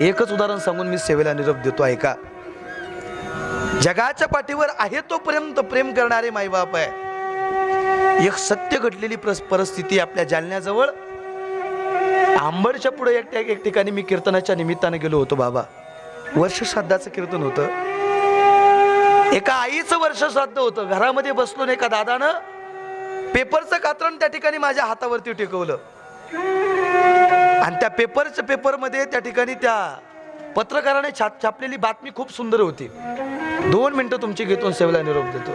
एकच उदाहरण सांगून मी सेवेला निरोप देतो ऐका. जगाच्या पाठीवर आहे तोपर्यंत प्रेम करणारे माईबाप आहे. एक सत्य घडलेली परिस्थिती आपल्या जालन्याजवळ. आंबडच्या पुढे एक एक ठिकाणी मी कीर्तनाच्या निमित्तानं गेलो होतो बाबा. वर्ष श्राद्धाचं कीर्तन होतं. एका आईचं वर्ष श्राद्ध होतं. घरामध्ये बसलो एका दादानं पेपरचं कात्रण त्या ठिकाणी माझ्या हातावरती टेकवलं. आणि त्या पेपरच्या पेपरमध्ये त्या ठिकाणी त्या पत्रकाराने छाप छापलेली बातमी खूप सुंदर होती. दोन मिनिटं तुमची घेतो सेवला सेवेला निरोप देतो.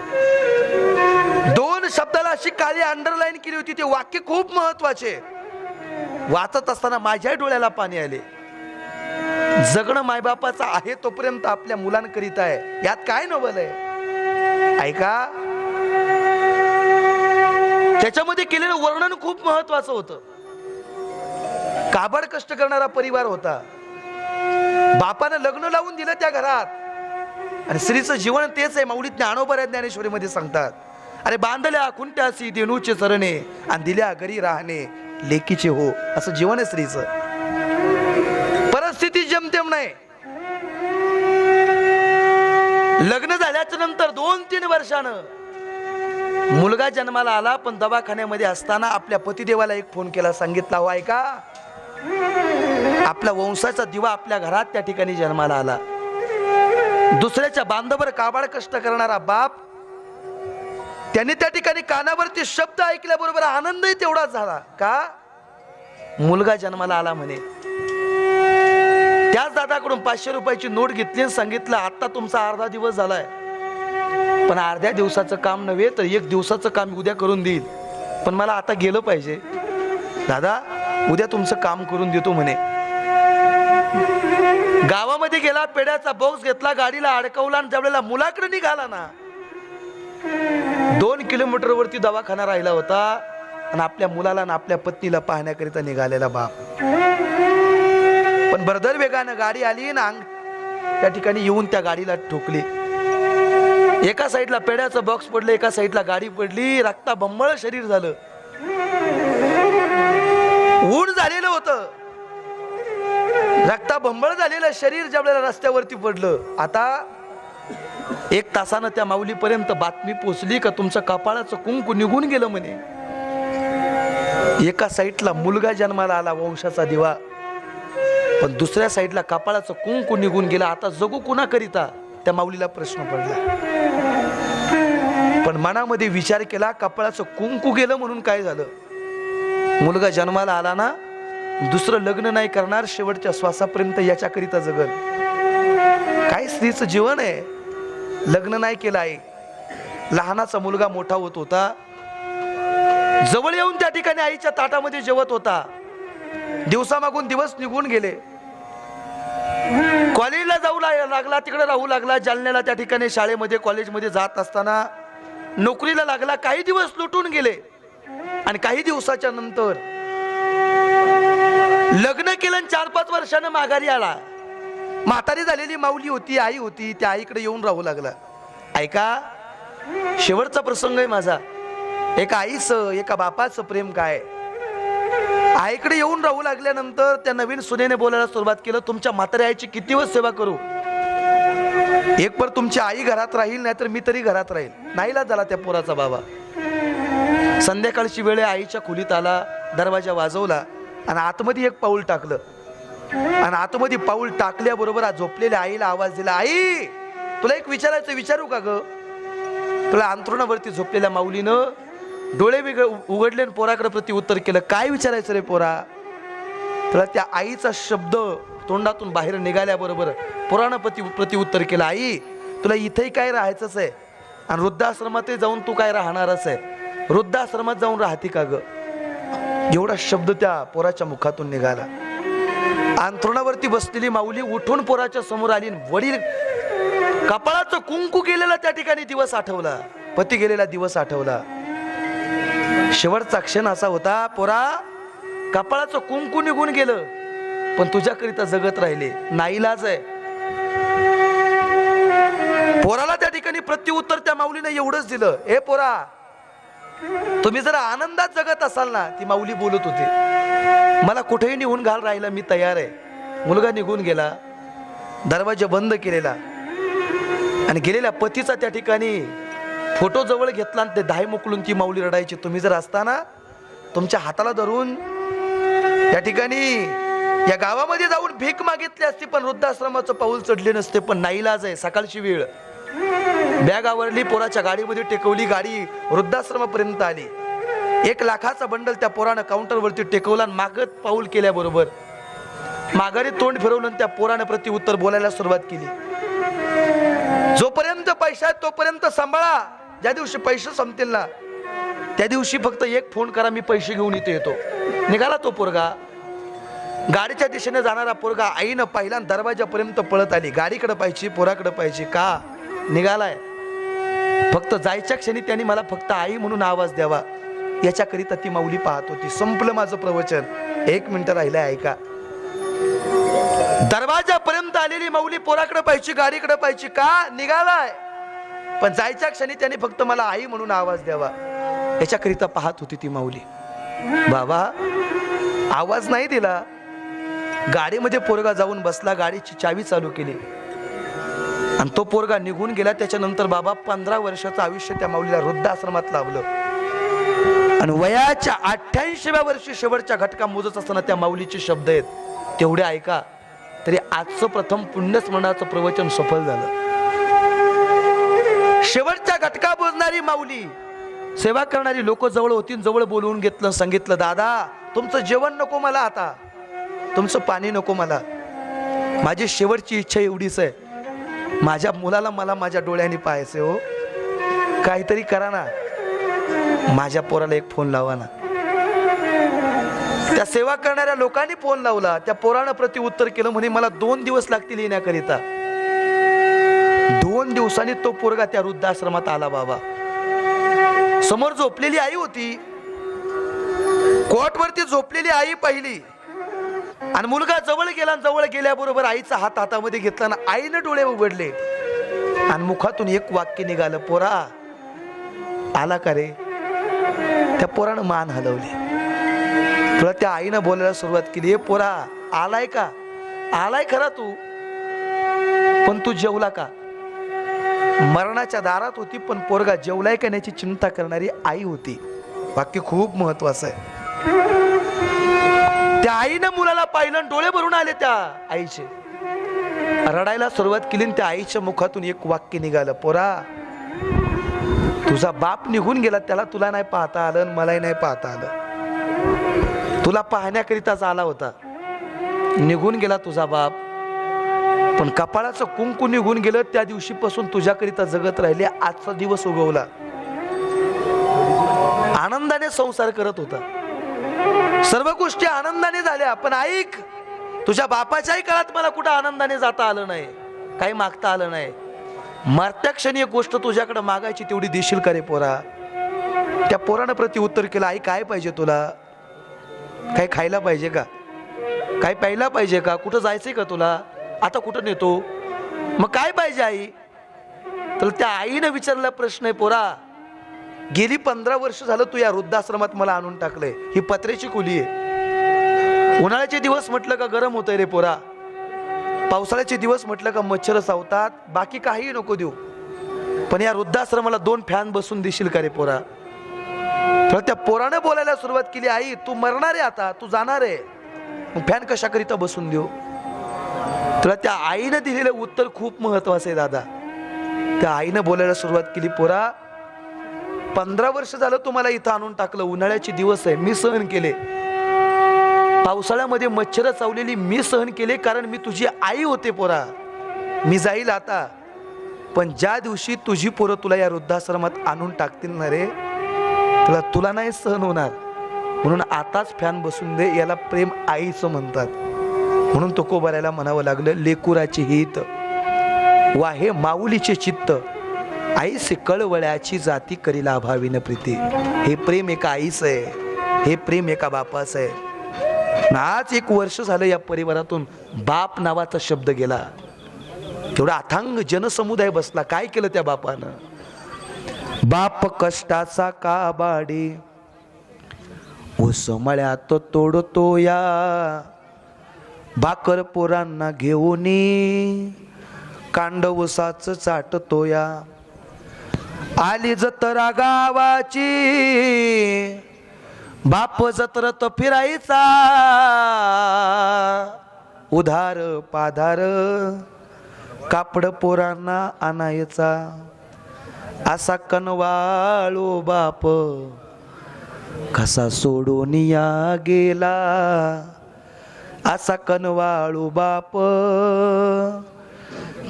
दोन शब्दाला अशी काळी अंडरलाईन केली होती ते वाक्य खूप महत्त्वाचे. वाचत असताना माझ्याही डोळ्याला पाणी आले. जगणं मायबापाचं आहे तोपर्यंत आपल्या मुलांकरिता आहे. यात काय नवल आहे? ऐका. त्याच्यामध्ये केलेलं वर्णन खूप महत्वाचं होतं. काबड कष्ट करणारा परिवार होता. बापानं लग्न लावून दिलं त्या घरात. आणि स्त्रीचं जीवन तेच आहे. माऊली ज्ञानोबर ज्ञानेश्वरीमध्ये सांगतात. अरे बांधल्या खुंट्यासी देणूचे चरणे आणि दिल्या घरी राहणे लेकीचे हो. असं जीवन आहे स्त्रीचं. परिस्थिती जमतेम नाही. लग्न झाल्याच्यानंतर दोन तीन वर्षानं मुलगा जन्माला आला पण दवाखान्यामध्ये असताना आपल्या पतिदेवाला एक फोन केला सांगितला हो ऐका आपल्या वंशाचा दिवा आपल्या घरात त्या ठिकाणी जन्माला आला. दुसऱ्याच्या बांधवर काबाड कष्ट करणारा बाप त्यांनी त्या ठिकाणी कानावरती शब्द ऐकल्याबरोबर आनंदही तेवढाच झाला. का? मुलगा जन्माला आला म्हणे. त्याच दादाकडून पाचशे रुपयाची नोट घेतली आणि सांगितलं आता तुमचा अर्धा दिवस झालाय. पण अर्ध्या दिवसाचं काम नव्हे तर एक दिवसाचं काम उद्या करून देईल. पण मला आता गेलं पाहिजे. दादा उद्या तुमचं काम करून देतो म्हणे. गावामध्ये गेला पेड्याचा बॉक्स घेतला गाडीला अडकवला आणि ज्यावेळेला मुलाकडे निघाला ना. दोन किलोमीटर वरती दवाखाना राहिला होता आणि आपल्या मुलाला आणि आपल्या पत्नीला पाहण्याकरिता निघालेला बाप. पण भरदर वेगानं गाडी आली ना अंग त्या ठिकाणी येऊन त्या गाडीला ठोकली. एका साईडला पेड्याचं बॉक्स पडलं एका साईडला गाडी पडली रक्ता बंबळ शरीर झालं. ऊन झालेलं होतं. रक्ताभंबळ झालेलं शरीर ज्या वेळेला रस्त्यावरती पडलं. आता एक तासानं त्या माऊलीपर्यंत बातमी पोचली का तुमचं कपाळाचं कुंकू निघून गेलं म्हणे. एका साईडला मुलगा जन्माला आला वंशाचा दिवा. पण दुसऱ्या साईडला कपाळाचं कुंकू निघून गेला. आता जगू कुणाकरिता? त्या माऊलीला प्रश्न पडला. पण मनामध्ये विचार केला कपाळाचं कुंकू गेलं म्हणून काय झालं? मुलगा जन्माला आला ना दुसरं लग्न नाही करणार शेवटच्या श्वासापर्यंत याच्याकरिता जगल. काय स्त्रीचं जीवन आहे. लग्न नाही केलं आहे लहानाचा मुलगा मोठा होत होता. जवळ येऊन त्या ठिकाणी आईच्या ताटामध्ये जेवत होता. दिवसामागून दिवस निघून गेले. कॉलेजला जाऊ लागला तिकडे राहू लागला. जालन्याला त्या ठिकाणी शाळेमध्ये कॉलेजमध्ये जात असताना नोकरीला लागला. काही दिवस लुटून गेले. आणि काही दिवसाच्या नंतर लग्न केलं आणि चार पाच वर्षानं माघारी आला. म्हातारी झालेली माऊली होती आई होती त्या आईकडे येऊन राहू लागला. ऐका शेवटचा प्रसंग आहे माझा. एका आईचं एका बापाचं प्रेम काय? आईकडे येऊन राहू लागल्यानंतर त्या नवीन सुनेने बोलायला सुरुवात केलं तुमच्या म्हातारी आईची किती दिवस सेवा करू? एक पर तुमची आई घरात राहील नाहीतर मी तरी घरात राहील. नाहीला झाला त्या पोराचा बाबा. संध्याकाळची वेळ आईच्या खोलीत आला दरवाजा वाजवला आणि आतमध्ये एक पाऊल टाकलं. आणि आतमध्ये पाऊल टाकल्याबरोबर झोपलेल्या आईला आवाज दिला आई तुला एक विचारायचं विचारू का ग? तुला अंतरुणावरती झोपलेल्या माऊलीनं डोळे वेगळे उघडले आणि पोराकडे प्रति उत्तर केलं काय विचारायचं रे पोरा? तुला त्या आईचा शब्द तोंडातून बाहेर निघाल्याबरोबर पुराणपती प्रति उत्तर केलं आई तुला इथेही काय राहायचंच आहे? आणि वृद्धाश्रमातही जाऊन तू काय राहणारच आहे? वृद्धाश्रमात जाऊन राहते का ग? एवढा शब्द त्या पोराच्या मुखातून निघाला. अंथरुणावरती बसलेली माऊली उठून पोराच्या समोर आली वडील कपाळाचं कुंकू गेलेला त्या ठिकाणी दिवस आठवला. पती गेलेला दिवस आठवला. शेवटचा क्षण असा होता पोरा कपाळाचं कुंकू निघून गेलं. पण तुझ्याकरिता जगत राहिले. नाईलाज आहे. पोराला त्या ठिकाणी प्रत्युत्तर त्या माऊलीने एवढंच दिलं ए पोरा तुम्ही जर आनंदात जगत असाल ना ती माऊली बोलत होती. मला कुठेही निघून घाल राहिला मी तयार आहे. मुलगा निघून गेला दरवाजा बंद केलेला. आणि गेलेल्या पतीचा त्या ठिकाणी फोटो जवळ घेतला आणि ते दाय मोकलून ती माऊली रडायची. तुम्ही जर असताना तुमच्या हाताला धरून या ठिकाणी या गावामध्ये जाऊन भीक मागितली असती पण वृद्धाश्रमाचं पाऊल चढले नसते पण नाईलाज आहे सकाळची वेळ. बॅग आवरली पोराच्या गाडीमध्ये टेकवली गाडी वृद्धाश्रमापर्यंत आली. एक लाखाचा बंडल त्या पोरानं काउंटरवरती टेकवला आणि मागत पाऊल केल्याबरोबर माघारी तोंड फिरवलं त्या पोरानं प्रति उत्तर बोलायला सुरुवात केली. जोपर्यंत पैसा आहे तोपर्यंत सांभाळा. ज्या दिवशी पैसे संपतील ना त्या दिवशी फक्त एक फोन करा मी पैसे घेऊन इथे येतो. निघाला तो पोरगा. गाडीच्या दिशेने जाणारा पोरगा आईनं पाहिला दरवाजापर्यंत पळत आली. गाडीकडे पाहिजे पोराकडे पाहिजे का? निघालाय. फक्त जायच्या क्षणी त्यांनी मला फक्त आई म्हणून आवाज द्यावा. याच्याकरिता ती माऊली पाहत होती. संपलं माझं प्रवचन. एक मिनिट राहिलंय ऐका. दरवाजापर्यंत आलेली माऊली पोराकडे पाहिजे गाडीकडे पाहिजे का? निघालाय. पण जायच्या क्षणी त्यांनी फक्त मला आई म्हणून आवाज द्यावा. याच्याकरिता पाहत होती ती माऊली. बाबा आवाज नाही दिला. गाडीमध्ये पोरगा जाऊन बसला गाडीची चावी चालू केली. आणि तो पोरगा निघून गेला. त्याच्यानंतर बाबा पंधरा वर्षाचं आयुष्य त्या माऊलीला वृद्धाश्रमात लावलं आणि वयाच्या अठ्ठ्याऐंशीव्या वर्षी शेवटच्या घटका मोजत असताना त्या माऊलीचे शब्द आहेत. तेवढे ऐका तरी आजचं प्रथम पुण्यस्मरणाचं प्रवचन सफल झालं. शेवटच्या घटका बोजणारी माऊली सेवा करणारी लोक जवळ होती जवळ बोलवून घेतलं सांगितलं दादा तुमचं जेवण नको मला आता. तुमचं पाणी नको मला. माझी शेवटची इच्छा एवढीच आहे. माझ्या मुलाला मला माझ्या डोळ्यांनी पाहायचे हो. काहीतरी करा ना. माझ्या पोराला एक फोन लावा ना. त्या सेवा करणाऱ्या लोकांनी फोन लावला. त्या पोरानं प्रति उत्तर केलं म्हणे मला दोन दिवस लागतील येण्याकरिता. दोन दिवसांनी तो पोरगा त्या वृद्धाश्रमात आला बाबा. समोर झोपलेली आई होती. कोर्टवरती झोपलेली आई पाहिली. आणि मुलगा जवळ गेला आणि जवळ गेल्याबरोबर आईचा हात हातामध्ये घेतला ना आईनं डोळे उघडले. आणि मुखातून एक वाक्य निघालं पोरा आला का रे? त्या पोरानं मान हलवली. तुला त्या आईनं बोलायला सुरुवात केली हे पोरा आलाय का? आलाय खरा तू पण तू जेवला का? मरणाच्या दारात होती पण पोरगा जेवलाय का याची चिंता करणारी आई होती. वाक्य खूप महत्वाचं आहे. त्या आईनं मुलाला पाहिलं आणि डोळे भरून आले त्या आईचे. रडायला सुरुवात केली आणि त्या आईच्या मुखातून एक वाक्य निघालं पोरा तुझा बाप निघून गेला त्याला तुला नाही पाहता आलं आणि मलाही नाही पाहता आलं. तुला पाहण्याकरिताच आला होता. निघून गेला तुझा बाप पण कपाळाचं कुंकू निघून गेलं त्या दिवशीपासून तुझ्याकरिता जगत राहिले आजचा दिवस उगवला. आनंदाने संसार करत होता. सर्व गोष्टी आनंदाने झाल्या पण ऐक तुझ्या बापाच्याही काळात मला कुठं आनंदाने जाता आलं नाही काही मागता आलं नाही. मरत्या क्षणी एक गोष्ट तुझ्याकडे मागायची तेवढी देशील का रे पोरा? त्या पोरानं प्रति उत्तर केलं आई काय पाहिजे तुला? काही खायला पाहिजे का? काही प्यायला पाहिजे का? कुठं जायचंय का तुला? आता कुठं नेतो? मग काय पाहिजे आई? तर त्या आईनं विचारला प्रश्न आहे पोरा गेली पंधरा वर्ष झालं तू या वृद्धाश्रमात मला आणून टाकलंय. ही पत्र्याची कुली आहे. उन्हाळ्याचे दिवस म्हटलं का गरम होतंय रे पोरा. पावसाळ्याचे दिवस म्हटलं का मच्छर सावतात बाकी काही नको देऊ. पण या वृद्धाश्रमाला दोन फॅन बसून देशील का रे पोरा? तर त्या पोरानं बोलायला सुरुवात केली आई तू मरणार आहे आता तू जाणार आहे. मग फॅन कशाकरिता बसून देऊ? तुला त्या आईनं दिलेलं उत्तर खूप महत्वाचं आहे दादा. त्या आईनं बोलायला सुरुवात केली पोरा पंधरा वर्ष झालं तुम्हाला इथं आणून टाकलं. उन्हाळ्याचे दिवस आहे मी सहन केले. पावसाळ्यामध्ये मच्छर चावलेली मी सहन केले कारण मी तुझी आई होते पोरा. मी जाईल आता. पण ज्या दिवशी तुझी पोरं तुला या वृद्धाश्रमात आणून टाकतील ना रे तुला तुला नाही सहन होणार. म्हणून आताच फॅन बसून दे याला प्रेम आईचं म्हणतात. म्हणून तो कोबाऱ्याला म्हणावं लागलं लेकुराची हित वाहे माऊलीचे चित्त. आई कळवळ्याची जाती करीला न प्रीती. हे प्रेम एका आईचं आहे. हे प्रेम एका बापाचं आहे. आज एक वर्ष झालं या परिवारातून बाप नावाचा शब्द गेला. तेवढा अथांग जनसमुदाय बसला. काय केलं त्या बापानं? बाप कष्टाचा काबाडी. ऊस मळ्यात तोडतो या. बाकर पोरांना घेऊन कांडवसाच चाटतोया आली जत्रा गावाची. बाप जत्रत फिरायचा. उधार पाधार कापड पोरांना आणायचा. असा कनवाळो बाप कसा सोडून या गेला. असा कनवाळू बाप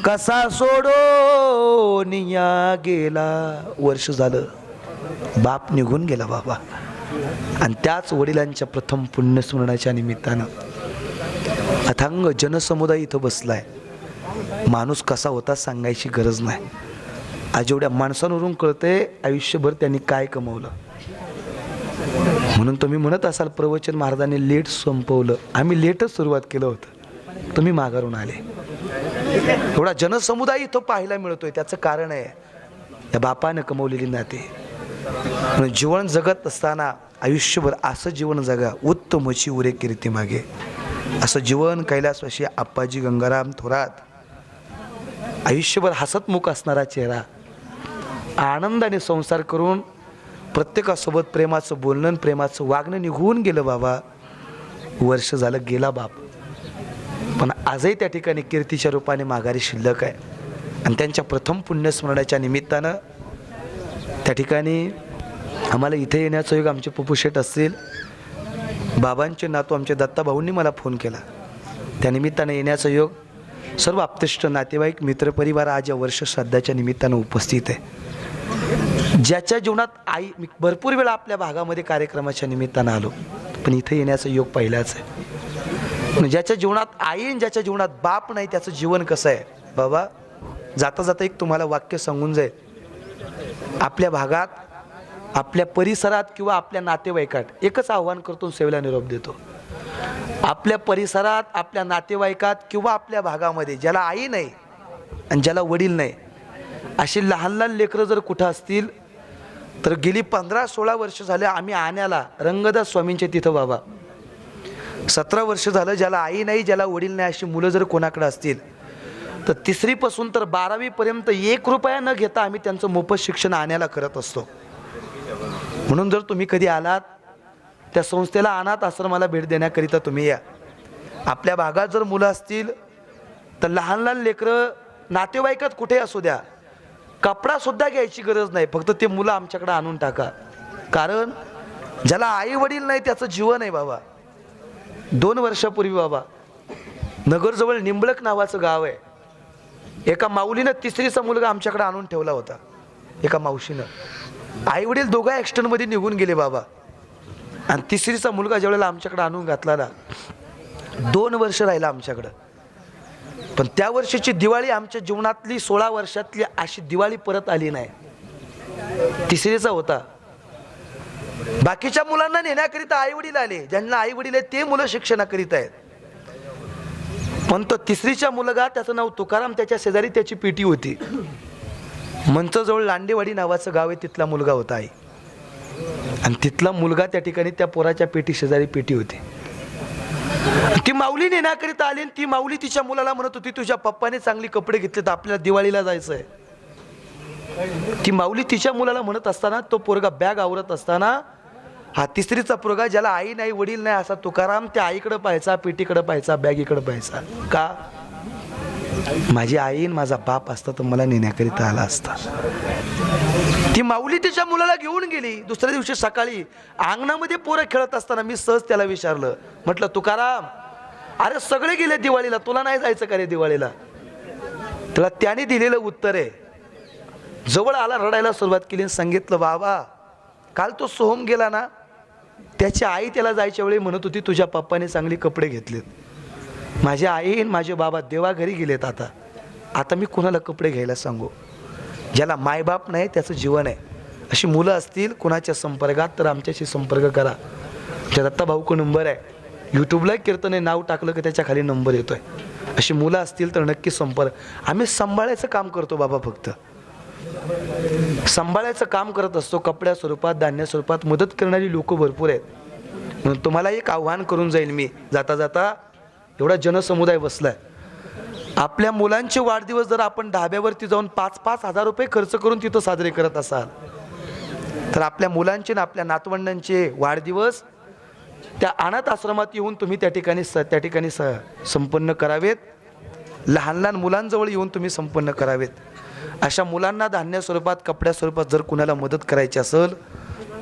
कसा सोडून या गेला? वर्ष झालं. बाप निघून गेला बाबा. आणि त्याच वडिलांच्या प्रथम पुण्यस्मरणाच्या निमित्तानं अथांग जनसमुदाय इथं बसलाय. माणूस कसा होता सांगायची गरज नाही. आज एवढ्या माणसांवरून कळतंय आयुष्यभर त्यांनी काय कमवलं. म्हणून तुम्ही म्हणत असाल प्रवचन महाराजांनी लेट संपवलं. आम्ही लेटच सुरुवात केलं होतं. तुम्ही माघारून आले. एवढा जनसमुदाय इथं पाहायला मिळतोय त्याचं कारण आहे. त्या बापानं कमवलेली नाते. म्हणून जीवन जगत असताना आयुष्यभर असं जीवन जगा उत्तमची उरे कीर्ती मागे. असं जीवन कैलासवाशी आप्पाजी गंगाराम थोरात आयुष्यभर हसतमुख असणारा चेहरा आनंदाने संसार करून प्रत्येकासोबत प्रेमाचं बोलणं प्रेमाचं वागणं निघून गेलं बाबा. वर्ष झालं गेला बाप. पण आजही त्या ठिकाणी कीर्तीच्या रूपाने माघारी शिल्लक आहे. आणि त्यांच्या प्रथम पुण्यस्मरणाच्या निमित्तानं त्या ठिकाणी आम्हाला इथे येण्याचा योग आमचे पप्पू शेठ असतील बाबांचे नातू आमचे दत्ताभाऊंनी मला फोन केला. त्या निमित्तानं येण्याचा योग सर्व आपतिष्ट नातेवाईक मित्रपरिवार आज या वर्ष श्राद्धाच्या निमित्तानं उपस्थित आहे. ज्याच्या जीवनात आई मी भरपूर वेळा आपल्या भागामध्ये कार्यक्रमाच्या निमित्तानं आलो पण इथे येण्याचा योग पहिलाच आहे. म्हणजे ज्याच्या जीवनात आई ज्याच्या जीवनात बाप नाही त्याचं जीवन कसं आहे? बाबा जाता जाता एक तुम्हाला वाक्य सांगून जाईल. आपल्या भागात आपल्या परिसरात किंवा आपल्या नातेवाईकात एकच आव्हान करतो सेवेला निरोप देतो. आपल्या परिसरात आपल्या नातेवाईकात किंवा आपल्या भागामध्ये ज्याला आई नाही आणि ज्याला वडील नाही अशी लहान लहान लेकरं जर कुठं असतील तर गेली पंधरा सोळा वर्ष झाले आम्ही आण्याला रंगदास स्वामींचे तिथं बाबा. सतरा वर्ष झालं ज्याला आई नाही ज्याला वडील नाही अशी मुलं जर कोणाकडे असतील तर तिसरीपासून तर बारावीपर्यंत एक रुपया न घेता आम्ही त्यांचं मोफत शिक्षण आणायला करत असतो. म्हणून जर तुम्ही कधी आलात त्या संस्थेला अनाथ आश्रमाला भेट देण्याकरिता तुम्ही या. आपल्या भागात जर मुलं असतील तर लहान लहान लेकरं नातेवाईकात कुठे असू द्या कपडासुद्धा घ्यायची गरज नाही फक्त ते मुलं आमच्याकडे आणून टाका. कारण ज्याला आई वडील नाही त्याचं जीवन आहे बाबा. दोन वर्षापूर्वी बाबा नगरजवळ निंबळक नावाचं गाव आहे. एका माऊलीनं तिसरीचा मुलगा आमच्याकडे आणून ठेवला होता एका मावशीनं. आई वडील दोघा ॲक्सिडेंटमध्ये निघून गेले बाबा. आणि तिसरीचा मुलगा ज्यावेळेला आमच्याकडे आणून घातला ना दोन वर्ष राहिला आमच्याकडं. पण त्या वर्षीची दिवाळी आमच्या जीवनातली सोळा वर्षातली अशी दिवाळी परत आली नाही. तिसरीचा होता. बाकीच्या मुलांना नेण्याकरिता आई वडील आले ज्यांना आई वडील आहेत ते मुलं शिक्षणाकरिता आहेत. पण तो तिसरीच्या मुलगा त्याचं नाव तुकाराम त्याच्या शेजारी त्याची पेटी होती. मंचजवळ लांडेवाडी नावाचं गाव आहे तिथला मुलगा होता आई. आणि तिथला मुलगा त्या ठिकाणी त्या पोराच्या पेटी शेजारी पेटी होती. ती माऊली नेण्याकरिता आली आणि ती माऊली तिच्या मुलाला म्हणत होती तुझ्या पप्पाने चांगली कपडे घेतले तर आपल्याला दिवाळीला जायचं आहे ती माऊली तिच्या मुलाला म्हणत असताना तो पोरगा बॅग आवरत असताना हा तिसरीचा पोरगा ज्याला आई नाही वडील नाही असा तुकाराम त्या आईकडे पाहायचा पेटीकडे पाहायचा बॅगीकडे पाहायचा. का? माझी आई माझा बाप असता तर मला नेण्याकरिता आला असता. ती माऊली तिच्या मुलाला घेऊन गेली. दुसऱ्या दिवशी सकाळी अंगणामध्ये पोरं खेळत असताना मी सहज त्याला विचारलं. म्हटलं तुकाराम अरे सगळे गेले दिवाळीला तुला नाही जायचं का रे दिवाळीला? त्याला त्याने दिलेलं उत्तर आहे. जवळ आला रडायला सुरुवात केली आणि सांगितलं बाबा काल तो सोहम गेला ना त्याची आई त्याला जायच्या वेळी म्हणत होती तुझ्या पप्पाने चांगले कपडे घेतलेत. माझी आई आणि माझे बाबा देवाघरी गेलेत आता. आता मी कुणाला कपडे घ्यायला सांगू? ज्याला मायबाप नाही त्याचं जीवन आहे. अशी मुलं असतील कुणाच्या संपर्कात तर आमच्याशी संपर्क करा. आमच्या दत्ता भाऊको नंबर आहे. यूट्यूबला कीर्तने नाव टाकलं की त्याच्याखाली नंबर येतोय. अशी मुलं असतील तर नक्की संपर्क. आम्ही सांभाळायचं काम करतो बाबा फक्त. सांभाळायचं काम करत असतो कपड्या स्वरूपात धान्य स्वरूपात मदत करणारी लोक भरपूर आहेत. म्हणून तुम्हाला एक आव्हान करून जाईल मी. जाता जाता एवढा जनसमुदाय बसलाय. आपल्या मुलांचे वाढदिवस जर आपण ढाब्यावरती जाऊन पाच पाच हजार रुपये खर्च करून तिथं साजरे करत असाल तर आपल्या मुलांचे ना आपल्या नातवंडांचे वाढदिवस त्या अनाथ आश्रमात येऊन तुम्ही त्या ठिकाणी स त्या ठिकाणी स संपन्न करावेत. लहान लहान मुलांजवळ येऊन तुम्ही संपन्न करावेत. अशा मुलांना धान्य स्वरूपात कपड्या स्वरूपात जर कुणाला मदत करायची असेल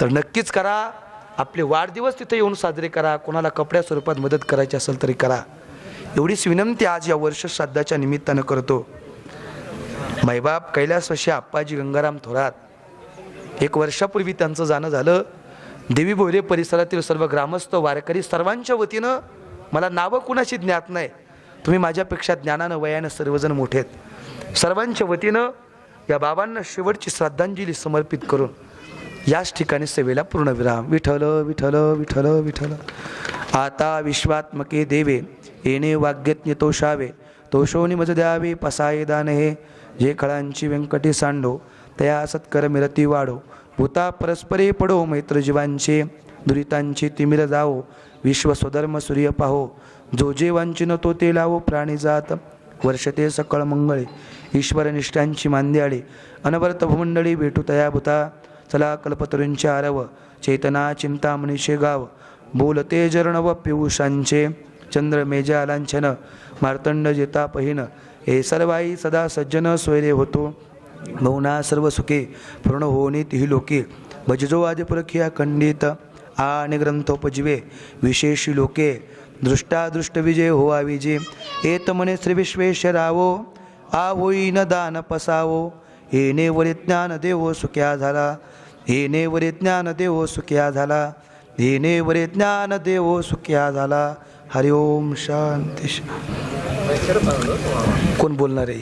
तर नक्कीच करा. आपले वाढदिवस तिथे येऊन साजरे करा. कोणाला कपड्या स्वरूपात मदत करायची असेल तरी करा. एवढीच विनंती आज या वर्ष श्राद्धाच्या निमित्तानं करतो. मैबाप कैलासवशी आप्पाजी गंगाराम थोरात एक वर्षापूर्वी त्यांचं जाणं झालं. देवी भोरे परिसरातील सर्व ग्रामस्थ वारकरी सर्वांच्या वतीनं मला नावं कुणाशी ज्ञात नाही. तुम्ही माझ्यापेक्षा ज्ञानानं वयानं सर्वजण मोठे आहेत. सर्वांच्या वतीनं या बाबांना शेवटची श्रद्धांजली समर्पित करून याच ठिकाणी सेवेला पूर्णविराम. विठल विठल विठल विठल आता विश्वात्मके देवे येणे वाग्यज्ञ तोषावे तोषोनी मज द्यावे पसाये दान हे. जे खळांची व्यंकटी सांडो तया सत्कर मिरती वाढो. भूता परस्परे पडो मैत्र जीवांचे. दुरितांची तिमिर जावो. विश्व स्वधर्म सूर्य पाहो. जो जे वांचिन तो ते लावो प्राणी जात. वर्षते सकळ मंगळे ईश्वरनिष्ठांची मांद्याळी अनवर्त भूमंडळी भेटू तया भूता चला कल्पतरूंचे आरव चेतना चिंता मनीषे गाव. बोलते जरणव पियुषांचे चंद्र मेजा लांछन मार्तंड जेता पहिन हे सर्वाई सदा सज्जन सोयरे होतो. मौना सर्व सुखे पूर्ण होनी तिही लोके. भजजो आदिपुरखिया खंडित आणि ग्रंथोपजीवे विशेषी लोके. दृष्टादृष्ट विजय होवा विजय एत म्हणे श्री विश्वेश्वरावो आ होईन दान पसावो। येणे वरी ज्ञान देवो सुख्या झाला। येणे वरी ज्ञान देवो सुख्या झाला। येणे वरी ज्ञान देवो सुख्या झाला। हरिओम शांती शा- कोण बोलणार आहे?